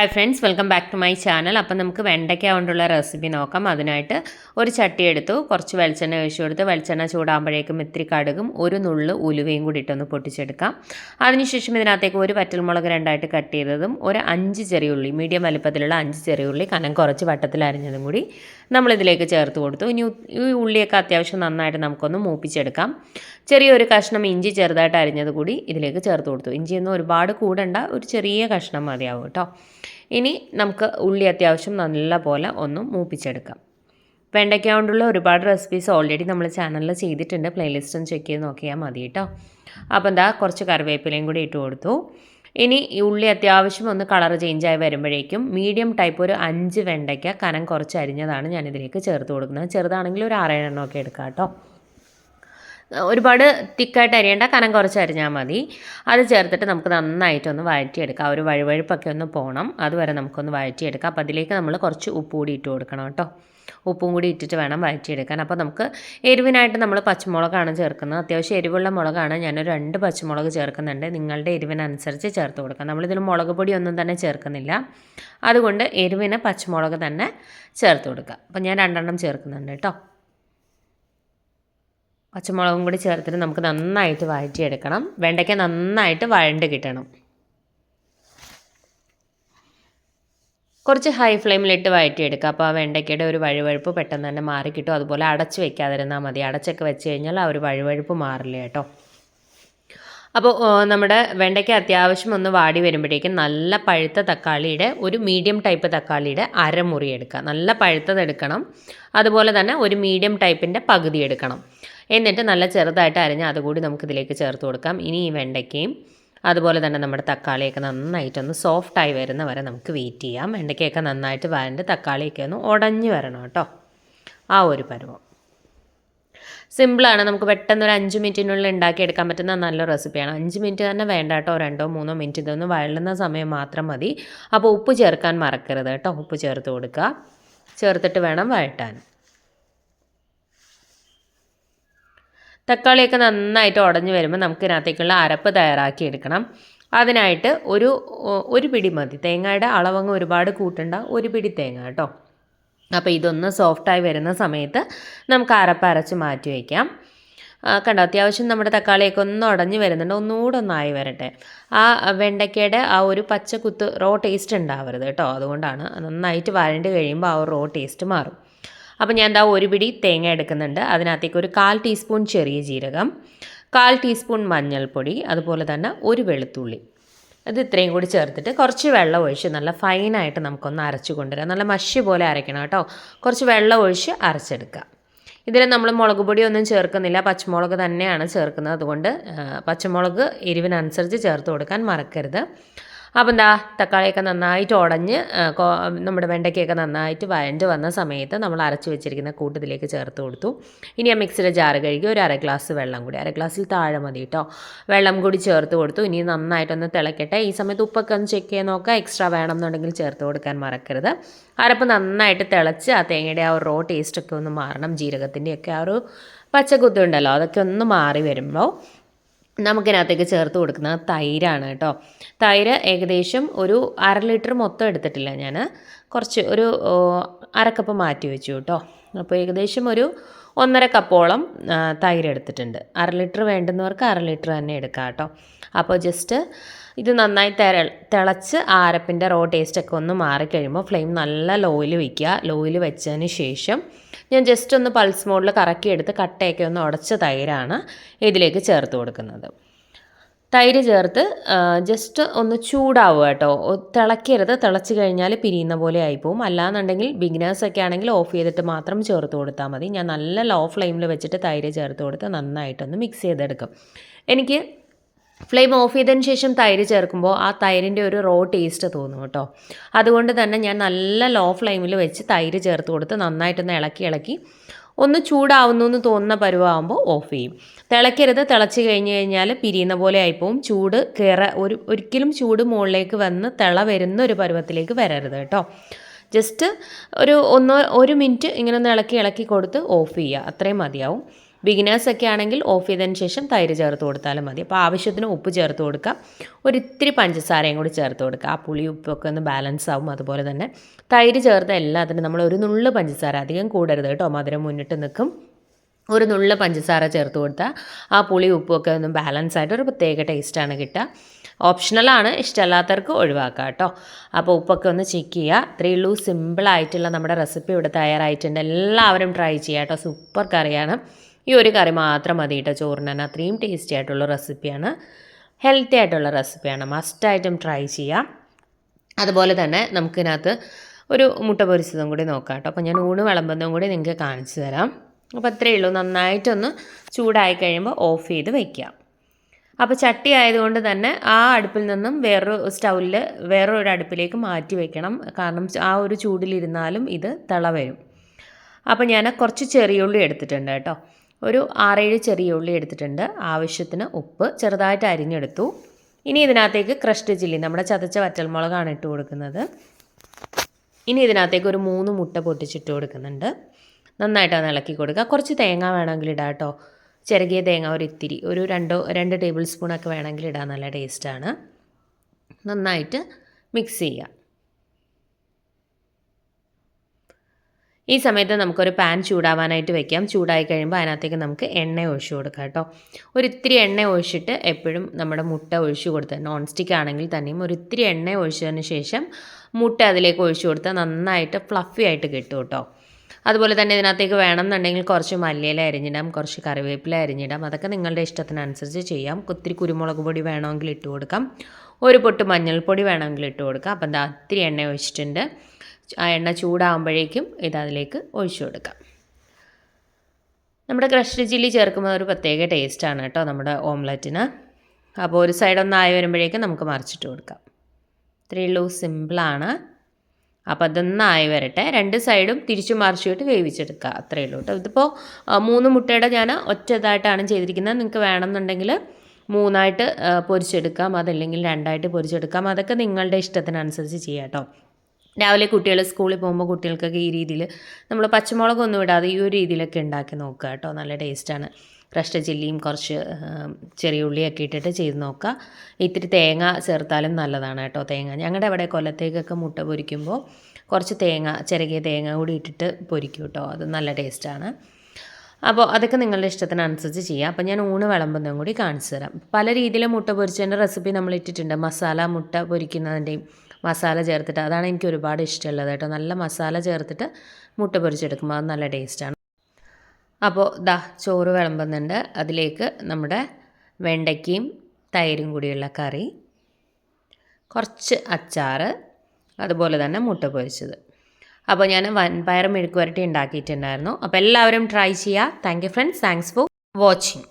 Hi friends welcome back to my channel അപ്പം നമുക്ക് വെണ്ടയ്ക്ക കൊണ്ടുള്ള റെസിപ്പി നോക്കാം. അതിനായിട്ട് ഒരു ചട്ടി എടുത്തു. കുറച്ച് വെളിച്ചെണ്ണ ഒഴിച്ചു കൊടുത്ത് വെളിച്ചെണ്ണ ചൂടാകുമ്പോഴേക്കും ഇത്തിരി കടുകും ഒരു നുള്ള് ഉലുവയും കൂടി ഇട്ടൊന്ന് പൊട്ടിച്ചെടുക്കാം. അതിനുശേഷം ഇതിനകത്തേക്ക് ഒരു പറ്റൽമുളക് രണ്ടായിട്ട് കട്ട് ചെയ്തതും ഒരു അഞ്ച് ചെറിയ ഉള്ളി മീഡിയം വലുപ്പത്തിലുള്ള അഞ്ച് ചെറിയ ഉള്ളി കനം കുറച്ച് വട്ടത്തിൽ അരിഞ്ഞതും കൂടി നമ്മളിതിലേക്ക് ചേർത്ത് കൊടുത്തു. ഇനി ഈ ഉള്ളിയൊക്കെ അത്യാവശ്യം നന്നായിട്ട് നമുക്കൊന്ന് മൂപ്പിച്ചെടുക്കാം. ചെറിയൊരു കഷ്ണം ഇഞ്ചി ചെറുതായിട്ട് അരിഞ്ഞത് കൂടി ഇതിലേക്ക് ചേർത്ത് കൊടുത്തു. ഇഞ്ചിയൊന്നും ഒരുപാട് കൂടണ്ട ഒരു ചെറിയ കഷ്ണം മതിയാവും കേട്ടോ. ഇനി നമുക്ക് ഉള്ളി അത്യാവശ്യം നല്ല പോലെ ഒന്ന് മൂപ്പിച്ചെടുക്കാം. വെണ്ടയ്ക്ക കൊണ്ടുള്ള ഒരുപാട് റെസിപ്പീസ് ഓൾറെഡി നമ്മൾ ചാനലിൽ ചെയ്തിട്ടുണ്ട്. പ്ലേലിസ്റ്റ് ഒന്ന് ചെക്ക് ചെയ്ത് നോക്കിയാൽ മതി കേട്ടോ അപ്പോൾ എന്താ കുറച്ച് കറിവേപ്പിലയും കൂടി ഇട്ട് കൊടുത്തു. ഇനി ഈ ഉള്ളി അത്യാവശ്യം ഒന്ന് കളർ ചേഞ്ചായി വരുമ്പോഴേക്കും മീഡിയം ടൈപ്പ് ഒരു അഞ്ച് വെണ്ടയ്ക്ക കനം കുറച്ച് അരിഞ്ഞതാണ് ഞാനിതിലേക്ക് ചേർത്ത് കൊടുക്കുന്നത്. ചെറുതാണെങ്കിൽ ഒരു ആറേഴെണ്ണമൊക്കെ എടുക്കാം കേട്ടോ ഒരുപാട് തിക്കായിട്ട് അരിയേണ്ട കനം കുറച്ച് അരിഞ്ഞാൽ മതി. അത് ചേർത്തിട്ട് നമുക്ക് നന്നായിട്ടൊന്ന് വഴറ്റിയെടുക്കാം. ഒരു വഴുവഴുപ്പൊക്കെ ഒന്ന് പോകണം അതുവരെ നമുക്കൊന്ന് വഴറ്റിയെടുക്കാം. അപ്പോൾ അതിലേക്ക് നമ്മൾ കുറച്ച് ഉപ്പ് കൂടി ഇട്ട് കൊടുക്കണം കേട്ടോ. ഉപ്പും കൂടി ഇട്ടിട്ട് വേണം വഴറ്റിയെടുക്കാൻ. അപ്പോൾ നമുക്ക് എരിവിനായിട്ട് നമ്മൾ പച്ചമുളകാണ് ചേർക്കുന്നത്. അത്യാവശ്യം എരിവുള്ള മുളകാണ്. ഞാനൊരു രണ്ട് പച്ചമുളക് ചേർക്കുന്നുണ്ട്. നിങ്ങളുടെ എരിവിനനുസരിച്ച് ചേർത്ത് കൊടുക്കാം. നമ്മളിതിൽ മുളക് പൊടി ഒന്നും തന്നെ ചേർക്കുന്നില്ല. അതുകൊണ്ട് എരിവിന് പച്ചമുളക് തന്നെ ചേർത്ത് കൊടുക്കുക അപ്പോൾ ഞാൻ രണ്ടെണ്ണം ചേർക്കുന്നുണ്ട് കേട്ടോ. പച്ചമുളകും കൂടി ചേർത്തിട്ട് നമുക്ക് നന്നായിട്ട് വഴറ്റിയെടുക്കണം. വെണ്ടയ്ക്ക നന്നായിട്ട് വഴണ്ട് കിട്ടണം. കുറച്ച് ഹൈ ഫ്ലെയിമിലിട്ട് വഴറ്റിയെടുക്കുക അപ്പോൾ ആ വെണ്ടയ്ക്കയുടെ ഒരു വഴുവഴുപ്പ് പെട്ടെന്ന് തന്നെ മാറി കിട്ടും. അതുപോലെ അടച്ച് വെക്കാതിരുന്നാൽ മതി. അടച്ചൊക്കെ വെച്ച് കഴിഞ്ഞാൽ ആ ഒരു വഴുവഴുപ്പ് മാറില്ല കേട്ടോ. അപ്പോൾ നമ്മുടെ വെണ്ടയ്ക്ക അത്യാവശ്യം ഒന്ന് വാടി വരുമ്പോഴേക്കും നല്ല പഴുത്ത തക്കാളിയുടെ ഒരു മീഡിയം ടൈപ്പ് തക്കാളിയുടെ അരമുറി എടുക്കുക നല്ല പഴുത്തത് എടുക്കണം അതുപോലെ തന്നെ ഒരു മീഡിയം ടൈപ്പിന്റെ പകുതി എടുക്കണം. എന്നിട്ട് നല്ല ചെറുതായിട്ട് അരിഞ്ഞ് അതുകൂടി നമുക്കിതിലേക്ക് ചേർത്ത് കൊടുക്കാം. ഇനി ഈ വെണ്ടയ്ക്കയും അതുപോലെ തന്നെ നമ്മുടെ തക്കാളിയൊക്കെ നന്നായിട്ടൊന്ന് സോഫ്റ്റായി വരുന്ന വരെ നമുക്ക് വെയിറ്റ് ചെയ്യാം. വെണ്ടയ്ക്കയൊക്കെ നന്നായിട്ട് വരണ്ട് തക്കാളിയൊക്കെ ഒന്ന് ഉടഞ്ഞു വരണം കേട്ടോ. ആ ഒരു പരുവം. സിമ്പിളാണ് നമുക്ക് പെട്ടെന്ന് ഒരു അഞ്ച് മിനിറ്റിനുള്ളിൽ ഉണ്ടാക്കിയെടുക്കാൻ പറ്റുന്ന നല്ല റെസിപ്പിയാണ് അഞ്ച് മിനിറ്റ് തന്നെ വേണ്ട കേട്ടോ. രണ്ടോ മൂന്നോ മിനിറ്റ് ഇതൊന്ന് വഴലുന്ന സമയം മാത്രം മതി. അപ്പോൾ ഉപ്പ് ചേർക്കാൻ മറക്കരുത് കേട്ടോ. ഉപ്പ് ചേർത്ത് കൊടുക്കുക. ചേർത്തിട്ട് വേണം വഴട്ടാൻ. തക്കാളിയൊക്കെ നന്നായിട്ട് ഉടഞ്ഞു വരുമ്പോൾ നമുക്ക് ഇതിനകത്തേക്കുള്ള അരപ്പ് തയ്യാറാക്കി എടുക്കണം. അതിനായിട്ട് ഒരു ഒരു പിടി മതി. തേങ്ങയുടെ അളവങ്ങ് ഒരുപാട് കൂട്ടണ്ട. ഒരു പിടി തേങ്ങ കേട്ടോ. അപ്പോൾ ഇതൊന്ന് സോഫ്റ്റായി വരുന്ന സമയത്ത് നമുക്ക് അരപ്പ് അരച്ച് മാറ്റി വയ്ക്കാം കണ്ടോ? അത്യാവശ്യം നമ്മുടെ തക്കാളിയൊക്കെ ഒന്ന് ഉടഞ്ഞു വരുന്നുണ്ട്. ഒന്നുകൂടെ ഒന്നായി വരട്ടെ. ആ വെണ്ടയ്ക്കയുടെ ആ ഒരു പച്ച കുത്ത് റോ ടേസ്റ്റ് ഉണ്ടാവരുത് കേട്ടോ. അതുകൊണ്ടാണ് നന്നായിട്ട് വരണ്ട് കഴിയുമ്പോൾ ആ റോ ടേസ്റ്റ് മാറും. അപ്പോൾ ഞാൻ എന്താ ഒരു പിടി തേങ്ങ എടുക്കുന്നുണ്ട്. അതിനകത്തേക്ക് ഒരു കാൽ ടീസ്പൂൺ ചെറിയ ജീരകം കാൽ ടീസ്പൂൺ മഞ്ഞൾപ്പൊടി അതുപോലെ തന്നെ ഒരു വെളുത്തുള്ളി. അത് ഇത്രയും കൂടി ചേർത്തിട്ട് കുറച്ച് വെള്ളം ഒഴിച്ച് നല്ല ഫൈനായിട്ട് നമുക്കൊന്ന് അരച്ച് കൊണ്ടുവരാം. നല്ല മഷി പോലെ അരയ്ക്കണം കേട്ടോ. കുറച്ച് വെള്ളം ഒഴിച്ച് അരച്ചെടുക്കുക ഇതിൽ നമ്മൾ മുളക് പൊടി ഒന്നും ചേർക്കുന്നില്ല. പച്ചമുളക് തന്നെയാണ് ചേർക്കുന്നത്. അതുകൊണ്ട് പച്ചമുളക് എരിവിനനുസരിച്ച് ചേർത്ത് കൊടുക്കാൻ മറക്കരുത്. അപ്പം എന്താ തക്കാളിയൊക്കെ നന്നായിട്ട് ഉടഞ്ഞ് നമ്മുടെ വെണ്ടയ്ക്കൊക്കെ നന്നായിട്ട് വഴണ്ട് വന്ന സമയത്ത് നമ്മൾ അരച്ച് വെച്ചിരിക്കുന്ന കൂട്ടത്തിലേക്ക് ചേർത്ത് കൊടുത്തു. ഇനി ആ മിക്സിയുടെ ജാറ് കഴുകി ഒരു അര ഗ്ലാസ് വെള്ളം കൂടി അര ഗ്ലാസ്സിൽ താഴെ മതി കേട്ടോ വെള്ളം കൂടി ചേർത്ത് കൊടുത്തു. ഇനി നന്നായിട്ടൊന്ന് തിളക്കട്ടെ. ഈ സമയത്ത് ഉപ്പൊക്കെ ഒന്ന് ചെക്ക് ചെയ്ത് നോക്കുക. എക്സ്ട്രാ വേണം എന്നുണ്ടെങ്കിൽ ചേർത്ത് കൊടുക്കാൻ മറക്കരുത്. അരപ്പ് നന്നായിട്ട് തിളച്ച് ആ തേങ്ങയുടെ ആ റോ ടേസ്റ്റൊക്കെ ഒന്ന് മാറണം. ജീരകത്തിന്റെയൊക്കെ ആ ഒരു പച്ചക്കുത്തുണ്ടല്ലോ അതൊക്കെ ഒന്ന് മാറി വരുമ്പോൾ നമുക്കിനകത്തേക്ക് ചേർത്ത് കൊടുക്കുന്നത് തൈരാണ് കേട്ടോ. തൈര് ഏകദേശം ഒരു അര ലിറ്റർ മൊത്തം എടുത്തിട്ടില്ല ഞാൻ കുറച്ച് ഒരു അരക്കപ്പ് മാറ്റി വെച്ചു കേട്ടോ അപ്പോൾ ഏകദേശം ഒരു ഒന്നര കപ്പോളം തൈര് എടുത്തിട്ടുണ്ട്. അര ലിറ്റർ വേണ്ടുന്നവർക്ക് അര ലിറ്റർ തന്നെ എടുക്കാം കേട്ടോ അപ്പോൾ ജസ്റ്റ് ഇത് നന്നായി തിര തിളച്ച് ആ അരപ്പിന്റെ റോ ടേസ്റ്റൊക്കെ ഒന്ന് മാറിക്കഴിയുമ്പോൾ ഫ്ലെയിം നല്ല ലോയിൽ വയ്ക്കുക. ലോയിൽ വെച്ചതിന് ശേഷം ഞാൻ ജസ്റ്റ് ഒന്ന് പൾസ് മോഡിൽ കറക്കിയെടുത്ത് കട്ടയൊക്കെ ഒന്ന് ഉടച്ച തൈരാണ് ഇതിലേക്ക് ചേർത്ത് കൊടുക്കുന്നത്. തൈര് ചേർത്ത് ജസ്റ്റ് ഒന്ന് ചൂടാവുക കേട്ടോ. തിളക്കരുത് തിളച്ച് കഴിഞ്ഞാൽ പിരിയുന്ന പോലെ ആയിപ്പോവും. അല്ലാന്നുണ്ടെങ്കിൽ ബിഗിനേഴ്സ് ഒക്കെ ആണെങ്കിൽ ഓഫ് ചെയ്തിട്ട് മാത്രം ചേർത്ത് കൊടുത്താൽ മതി. ഞാൻ നല്ല ലോ ഫ്ലെയിമിൽ വെച്ചിട്ട് തൈര് ചേർത്ത് കൊടുത്ത് നന്നായിട്ടൊന്ന് മിക്സ് ചെയ്തെടുക്കും. എനിക്ക് ഫ്ലെയിം ഓഫ് ചെയ്തതിന് ശേഷം തൈര് ചേർക്കുമ്പോൾ ആ തൈരിന്റെ ഒരു റോ ടേസ്റ്റ് തോന്നും കേട്ടോ. അതുകൊണ്ട് തന്നെ ഞാൻ നല്ല ലോ ഫ്ലെയിമിൽ വെച്ച് തൈര് ചേർത്ത് കൊടുത്ത് നന്നായിട്ടൊന്ന് ഇളക്കി ഇളക്കി ഒന്ന് ചൂടാവുന്നു എന്ന് തോന്നുന്ന പരുവാകുമ്പോൾ ഓഫ് ചെയ്യും. തിളക്കരുത് തിളച്ച് കഴിഞ്ഞ് കഴിഞ്ഞാൽ പിരിയുന്ന പോലെ ആയിപ്പോവും. ചൂട് കയറ ഒരു ഒരിക്കലും ചൂട് മുകളിലേക്ക് വന്ന് തിള വരുന്ന ഒരു പരുവത്തിലേക്ക് വരരുത് കേട്ടോ. ജസ്റ്റ് ഒരു ഒന്നോ ഒരു മിനിറ്റ് ഇങ്ങനെ ഒന്ന് ഇളക്കി ഇളക്കി കൊടുത്ത് ഓഫ് ചെയ്യുക. അത്രയും മതിയാവും. ബിഗിനേഴ്സൊക്കെ ആണെങ്കിൽ ഓഫ് ചെയ്തതിന് ശേഷം തൈര് ചേർത്ത് കൊടുത്താലും മതി. അപ്പോൾ ആവശ്യത്തിന് ഉപ്പ് ചേർത്ത് കൊടുക്കാം. ഒരിത്തിരി പഞ്ചസാരയും കൂടി ചേർത്ത് കൊടുക്കുക ആ പുളി ഉപ്പൊക്കെ ഒന്ന് ബാലൻസ് ആവും. അതുപോലെ തന്നെ തൈര് ചേർത്ത എല്ലാത്തിനും നമ്മൾ ഒരു നുള്ളു പഞ്ചസാര അധികം കൂടരുത് കേട്ടോ. മധുരം മുന്നിട്ട് നിൽക്കും. ഒരു നുള്ള പഞ്ചസാര ചേർത്ത് കൊടുത്താൽ ആ പുളി ഉപ്പുമൊക്കെ ഒന്ന് ബാലൻസ് ആയിട്ട് ഒരു പ്രത്യേക ടേസ്റ്റാണ് കിട്ടുക. ഓപ്ഷണലാണ് ഇഷ്ടമല്ലാത്തവർക്ക് ഒഴിവാക്കുക കേട്ടോ. അപ്പോൾ ഉപ്പൊക്കെ ഒന്ന് ചെക്ക് ചെയ്യുക. ഇത്രയേ ഉള്ളൂ. സിമ്പിളായിട്ടുള്ള നമ്മുടെ റെസിപ്പി ഇവിടെ തയ്യാറായിട്ടുണ്ട്. എല്ലാവരും ട്രൈ ചെയ്യുക കേട്ടോ. സൂപ്പർ കറിയാണ്. ഈ ഒരു കറി മാത്രം മതി കേട്ടോ തന്നെ. അത്രയും ടേസ്റ്റി ആയിട്ടുള്ള റെസിപ്പിയാണ് ഹെൽത്തി ആയിട്ടുള്ള റെസിപ്പിയാണ് മസ്റ്റായിട്ടും ട്രൈ ചെയ്യാം. അതുപോലെ തന്നെ നമുക്കിതിനകത്ത് ഒരു മുട്ട പൊരിച്ചതും കൂടി നോക്കാം കേട്ടോ അപ്പോൾ ഞാൻ ഊണ് വിളമ്പുന്നതും കൂടി നിങ്ങൾക്ക് കാണിച്ചു തരാം. അപ്പോൾ അത്രയേ ഉള്ളൂ. നന്നായിട്ടൊന്ന് ചൂടായി കഴിയുമ്പോൾ ഓഫ് ചെയ്ത് വയ്ക്കാം അപ്പോൾ ചട്ടി ആയതുകൊണ്ട് തന്നെ ആ അടുപ്പിൽ നിന്നും വേറൊരു സ്റ്റൗവിൽ വേറൊരു അടുപ്പിലേക്ക് മാറ്റി വെക്കണം. കാരണം ആ ഒരു ചൂടിലിരുന്നാലും ഇത് തിള വരും. അപ്പോൾ ഞാൻ കുറച്ച് ചെറിയുള്ളി എടുത്തിട്ടുണ്ട് കേട്ടോ ഒരു ആറേഴ് ചെറിയ ഉള്ളി എടുത്തിട്ടുണ്ട്. ആവശ്യത്തിന് ഉപ്പ് ചെറുതായിട്ട് അരിഞ്ഞെടുത്തു. ഇനി ഇതിനകത്തേക്ക് ക്രഷ്ഡ് ചില്ലി നമ്മുടെ ചതച്ച വറ്റൽമുളകാണ് ഇട്ട് കൊടുക്കുന്നത്. ഇനി ഇതിനകത്തേക്ക് ഒരു മൂന്ന് മുട്ട പൊട്ടിച്ചിട്ട് കൊടുക്കുന്നുണ്ട്. നന്നായിട്ട് അത് ഇളക്കി കൊടുക്കുക. കുറച്ച് തേങ്ങ വേണമെങ്കിൽ ഇടാം കേട്ടോ. ചിരകിയ തേങ്ങ ഒരു ഇത്തിരി ഒരു രണ്ടോ രണ്ട് ടേബിൾ സ്പൂണൊക്കെ വേണമെങ്കിൽ ഇടാൻ നല്ല ടേസ്റ്റാണ്. നന്നായിട്ട് മിക്സ് ചെയ്യുക. ഈ സമയത്ത് നമുക്കൊരു പാൻ ചൂടാവാനായിട്ട് വെക്കാം. ചൂടായി കഴിയുമ്പോൾ അതിനകത്തേക്ക് നമുക്ക് എണ്ണ ഒഴിച്ചു കൊടുക്കാം കേട്ടോ. ഒരു ഇത്തിരി എണ്ണ ഒഴിച്ചിട്ട് എപ്പോഴും നമ്മുടെ മുട്ട ഒഴിച്ചു കൊടുത്ത് നോൺ സ്റ്റിക്ക് ആണെങ്കിൽ തന്നെയും ഒരു ഇത്തിരി എണ്ണ ഒഴിച്ചതിന് ശേഷം മുട്ട അതിലേക്ക് ഒഴിച്ചു കൊടുത്താൽ നന്നായിട്ട് ഫ്ലഫി ആയിട്ട് കിട്ടും കേട്ടോ. അതുപോലെ തന്നെ ഇതിനകത്തേക്ക് വേണം എന്നുണ്ടെങ്കിൽ കുറച്ച് മല്ലിയില അരിഞ്ഞിടാം കുറച്ച് കറിവേപ്പില അരിഞ്ഞിടാം. അതൊക്കെ നിങ്ങളുടെ ഇഷ്ടത്തിനനുസരിച്ച് ചെയ്യാം. ഒത്തിരി കുരുമുളക് പൊടി വേണമെങ്കിൽ ഇട്ട് കൊടുക്കാം. ഒരു പൊട്ട് മഞ്ഞൾപ്പൊടി വേണമെങ്കിൽ ഇട്ട് കൊടുക്കാം. അപ്പം എന്താ ഒത്തിരി എണ്ണ ഒഴിച്ചിട്ടുണ്ട്. ആ എണ്ണ ചൂടാകുമ്പോഴേക്കും അതിലേക്ക് ഒഴിച്ചു കൊടുക്കാം. നമ്മുടെ ക്രഷ്ഡ് ചില്ലി ചേർക്കുമ്പോൾ ഒരു പ്രത്യേക ടേസ്റ്റാണ് കേട്ടോ നമ്മുടെ ഓംലെറ്റിന്. അപ്പോൾ ഒരു സൈഡ് ഒന്നായി വരുമ്പോഴേക്കും നമുക്ക് മറിച്ചിട്ട് കൊടുക്കാം. ഇത്രയേ ഉള്ളൂ സിമ്പിളാണ് അപ്പോൾ അതൊന്നായി വരട്ടെ. രണ്ട് സൈഡും തിരിച്ചു മറിച്ചിട്ട് വേവിച്ചെടുക്കുക. അത്രയേ ഉള്ളൂ കേട്ടോ. ഇതിപ്പോൾ മൂന്ന് മുട്ടയുടെ ഞാൻ ഒറ്റതായിട്ടാണ് ചെയ്തിരിക്കുന്നത്. നിങ്ങൾക്ക് വേണമെന്നുണ്ടെങ്കിൽ മൂന്നായിട്ട് പൊരിച്ചെടുക്കാം. അതല്ലെങ്കിൽ രണ്ടായിട്ട് പൊരിച്ചെടുക്കാം. അതൊക്കെ നിങ്ങളുടെ ഇഷ്ടത്തിനനുസരിച്ച് ചെയ്യാം കേട്ടോ. രാവിലെ കുട്ടികൾ സ്കൂളിൽ പോകുമ്പോൾ കുട്ടികൾക്കൊക്കെ ഈ രീതിയിൽ നമ്മൾ പച്ചമുളകൊന്നും ഇടാതെ ഈ ഒരു രീതിയിലൊക്കെ ഉണ്ടാക്കി നോക്കുക കേട്ടോ. നല്ല ടേസ്റ്റാണ് ക്രഷ്ഡ് ചില്ലിയും കുറച്ച് ചെറിയ ഉള്ളിയൊക്കെ ഇട്ടിട്ട് ചെയ്ത് നോക്കുക. ഇത്തിരി തേങ്ങ ചേർത്താലും നല്ലതാണ് കേട്ടോ തേങ്ങ. ഞങ്ങളുടെ അവിടെ കൊല്ലത്തേക്കൊക്കെ മുട്ട പൊരിക്കുമ്പോൾ കുറച്ച് തേങ്ങ ചിരകിയ തേങ്ങ കൂടി ഇട്ടിട്ട് പൊരിക്കും കേട്ടോ. അത് നല്ല ടേസ്റ്റാണ് അപ്പോൾ അതൊക്കെ നിങ്ങളുടെ ഇഷ്ടത്തിനനുസരിച്ച് ചെയ്യാം. അപ്പോൾ ഞാൻ ഊണ് വിളമ്പുന്നതും കൂടി കാണിച്ചു തരാം. പല രീതിയിലും മുട്ട പൊരിച്ചതിന്റെ റെസിപ്പി നമ്മൾ ഇട്ടിട്ടുണ്ട്. മസാല മുട്ട പൊരിക്കുന്നതിന്റെയും മസാല ചേർത്തിട്ട് അതാണ് എനിക്ക് ഒരുപാട് ഇഷ്ടമുള്ളത് കേട്ടോ. നല്ല മസാല ചേർത്തിട്ട് മുട്ട പൊരിച്ചെടുക്കുമ്പോൾ അത് നല്ല ടേസ്റ്റാണ്. അപ്പോൾ ദാ ചോറ് വിളമ്പുന്നുണ്ട്. അതിലേക്ക് നമ്മുടെ വെണ്ടയ്ക്കയും തൈരും കൂടിയുള്ള കറി കുറച്ച് അച്ചാർ അതുപോലെ തന്നെ മുട്ട പൊരിച്ചത്. അപ്പോൾ ഞാൻ വൻപയർ മെഴുക്കുവരട്ടി ഉണ്ടാക്കിയിട്ടുണ്ടായിരുന്നു. അപ്പോൾ എല്ലാവരും ട്രൈ ചെയ്യുക. Thank you friends thanks for watching